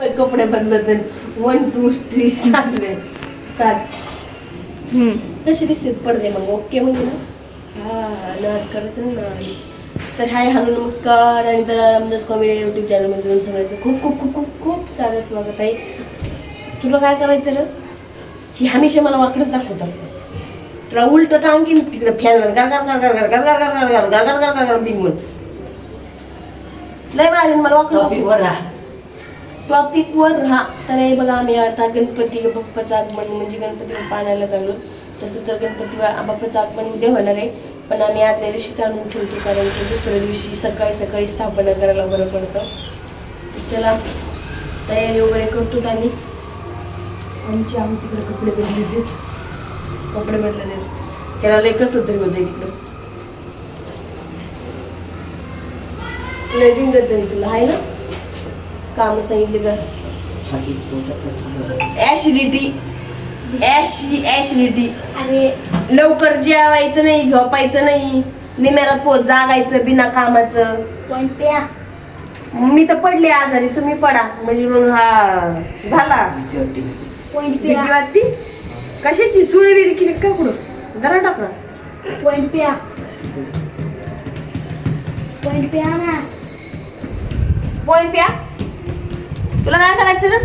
कपडे बदलत one two three start रे स्टार्ट कशी दिसते पडदे मग ओके म्हणजे ना हा नाट करायचं ना. तर हाय हॅलो नमस्कार आणि तर रामदास कॉमेडी युट्यूब चॅनलमध्ये तुम्ही सगळ्याचं खूप खूप खूप खूप खूप सारं स्वागत आहे तुला काय करायचं रे ही हमेशा मला वाकडच दाखवत असतं तुला उलट टांगीन तिकडे फॅन गर गर गर गर गर गर गर गर गर गर गर गर गर गर बिंगून लय मारेन मला वाकडं टॉपिकवर राहा. तर हे बघा आम्ही आता गणपती बाप्पाचं आगमन म्हणजे गणपती बाप्पा आणायला चाललो. तसं तर गणपती बाप्पाचं आगमन उद्या होणार आहे. पण आम्ही आदल्या दिवशी आणून ठेवतो कारण की दुसऱ्या दिवशी सकाळी सकाळी स्थापना करायला बरं पडतं. चला तयारी वगैरे करतो आम्ही. आमची आम्ही तिकडे कपडे बदलले कपडे बदलले त्याला लय कसं तरी होतं तिकडं. लय तुला आहे ना? काम सांगितले का ऍसिडिटी ऍशी ऍसिडिटी आणि लवकर जेवायचं नाही झोपायचं नाही. निमेरात पोत जागायचं बिना कामाचं. पॉईंट प्या? मी तर पडले आजारी तुम्ही पडा. म्हणजे मग हा झाला. भीती वाटती? कशाची? सुळी बिरी केली का कुठं? जरा टाकला पॉईंट प्या? पॉईंट प्या ना? पॉईंट प्या? तुला काय करायचं ना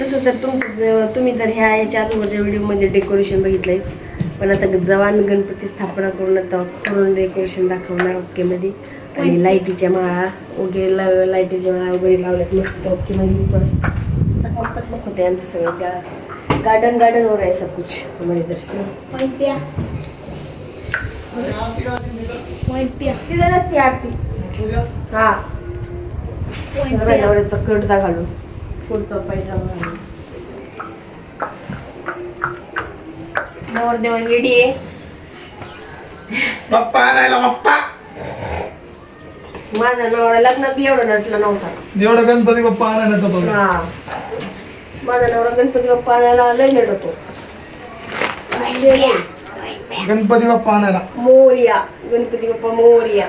तसं तर तुमचं तुम्ही तर ह्या याच्या अगोदरच्या व्हिडिओमध्ये डेकोरेशन बघितलंय. पण आता आम्ही गणपती स्थापना करून आता पूर्ण डेकोरेशन दाखवणार ओकेमध्ये. आणि लाईटीच्या माळा वगैरे लाईटीच्या माळा वगैरे लावल्यात मस्त ओकेमध्ये पण. चकमक होते आमचं सगळं. गा गार्डन गार्डन हो रहा है सब कुछ हमारे असते आरती हा. नवऱ्याचा कडदा घालून. कुर्ता पायजामा घालून रेडी आहे. माझा नवरा लग्नात बी एवढा नटला नव्हता. एवढा गणपती बाप्पा आणायला येतो तो. हा. माझा नवरा गणपती बाप्पा आणायला लय नटतो. गणपती बाप्पा आणायला. मोरिया. गणपती बाप्पा मोरिया.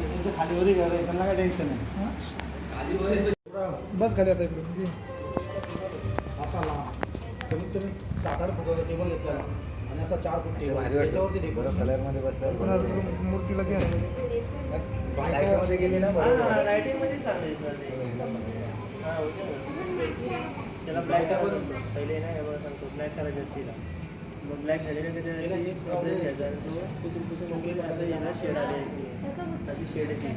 काय टेन्शन नाही बस खाली आता इकडे म्हणजे असा लांब कमीत कमी सात आठ फुटाचा टेबल घेतला ना आणि असा चार फूट टेबल त्याच्यावरती डेकोरेशन कलरमध्ये बसलं मूर्तीला घे मध्ये गेली ना त्याला ब्लॅक पहिले ना हे बघा सांगतो. ब्लॅक करायचं असतील मग ब्लॅक तो पुसून पुसून वगैरे असं याला शेड आले अशी शेड येते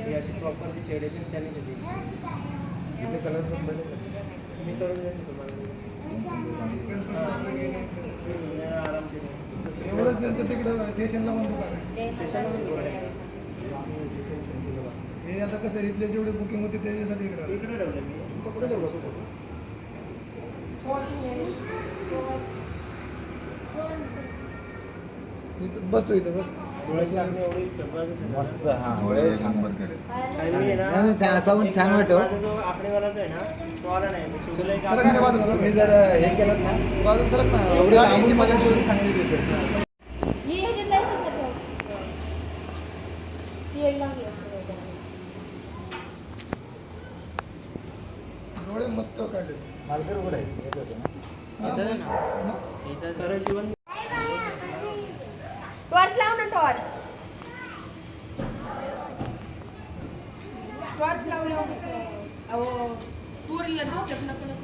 ही अशी प्रॉपर ती शेड येते त्यांनी येते इथे कलर मी करून देईन तुम्हाला. हां आराम एवढंच त्यांचं तिकडं स्टेशनला हे आता कसं इथले जेवढे बुकिंग होते त्याच्यासाठी इकडे ठेवलं मी. कपडे ठेवला तो. इथं बसतो इथं बस. मस्त हा डोळे छान नाही, वाटतं. आकडेवालाच आहे ना तो आला नाही. मी शिवला एक जर हे केलं ना बाजूला सरक ना. एवढे लांबून मजा करून चांगली दिसेल डोळे मस्त काढले. मालकर कुठे आहे? येत होतं ना. खरं जीवन ಅವು ಊರಿಲ್ಲ ಡಿಸ್ಟರ್ಬ್ ನಡ್ಕೊಂಡು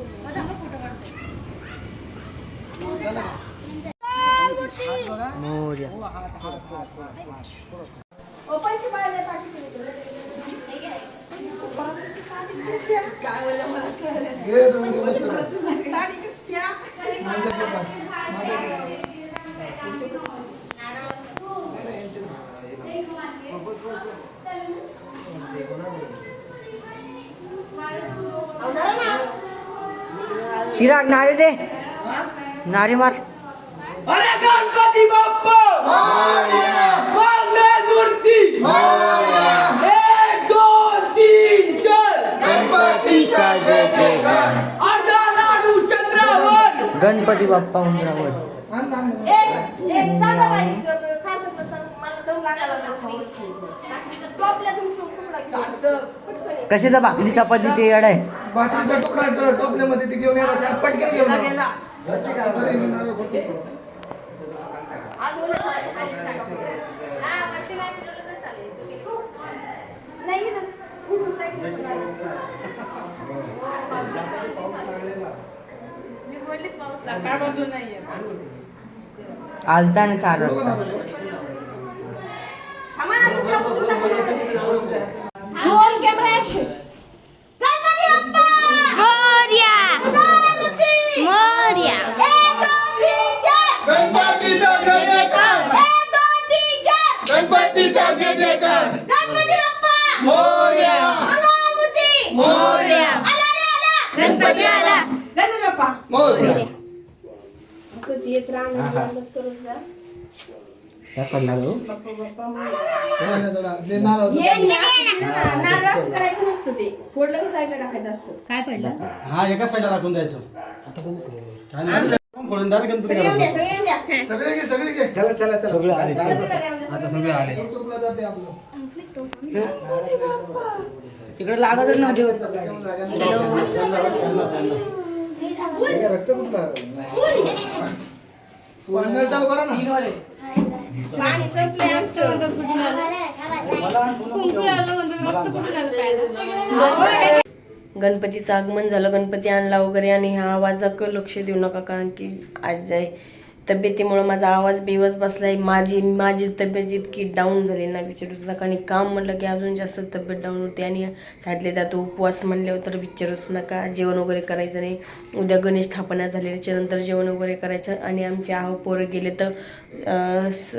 चिराग नारे दे. नारे मार. अरे गणपती बाप्पा! मूर्ती! एक दोन तीन चार! गणपतीचा जय जयकार. अर्धा लाडू चंद्रावर! गणपती बाप्पा उंबरावर कशाचा भाकरी चपाती ते येड आहे? बाकीचा तुकडा टोपल्यामध्ये ते घेऊन यायला पटकन घेऊन. आलता ना चार वाजता. ते फोडलं की साईडला टाकायचं असतं. काय पडलं? हा एका साईडला दाखवून द्यायचं. सगळे घे सगळे घे. चला चला चला. सगळं आले. आता सगळे आले. तिकडे लागतच नव्हते. रक्त पाणी गणपतीचं आगमन झालं गणपती आणला वगैरे आणि ह्या आवाजाकडे लक्ष देऊ नका कारण की आज आहे तब्येतीमुळं माझा आवाज बेवस बसलाय. माझी माझी तब्येत इतकी डाऊन झाली ना विचारूच नका आणि काम म्हणलं की अजून जास्त तब्येत डाऊन होते आणि त्यातले त्यात उपवास म्हणल्यावर तर विचारूच नका. जेवण वगैरे करायचं नाही. उद्या गणेश स्थापना झाल्याच्यानंतर जेवण वगैरे करायचं आणि आमचे आहो पोरं गेले तर स-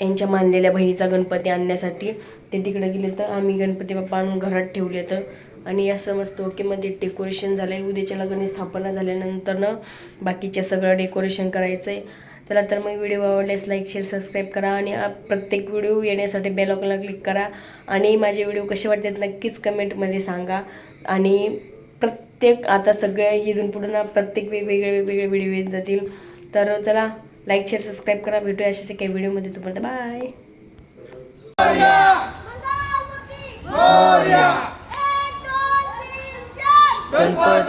यांच्या मानलेल्या बहिणीचा गणपती आणण्यासाठी ते तिकडे गेले तर आम्ही गणपती बाप्पा आणून घरात ठेवले तर आणि असं मस्त ओकेमध्ये डेकोरेशन झालं आहे उद्याच्या गणेश स्थापना झाल्यानंतर ना बाकीचे सगळं डेकोरेशन करायचं आहे चला तर मग व्हिडिओ आवडल्यास लाईक शेअर सबस्क्राईब करा आणि प्रत्येक व्हिडिओ येण्यासाठी बेल क्लिक करा. आणि माझे व्हिडिओ कसे वाटतात नक्कीच कमेंटमध्ये सांगा. आणि प्रत्येक आता सगळ्या इथून पुढे ना प्रत्येक वेगवेगळे वेगवेगळे व्हिडिओ येत जातील. तर चला लाईक शेअर सबस्क्राईब करा. भेटूया अशा काही व्हिडिओमध्ये तुम्हाला बाय गणपती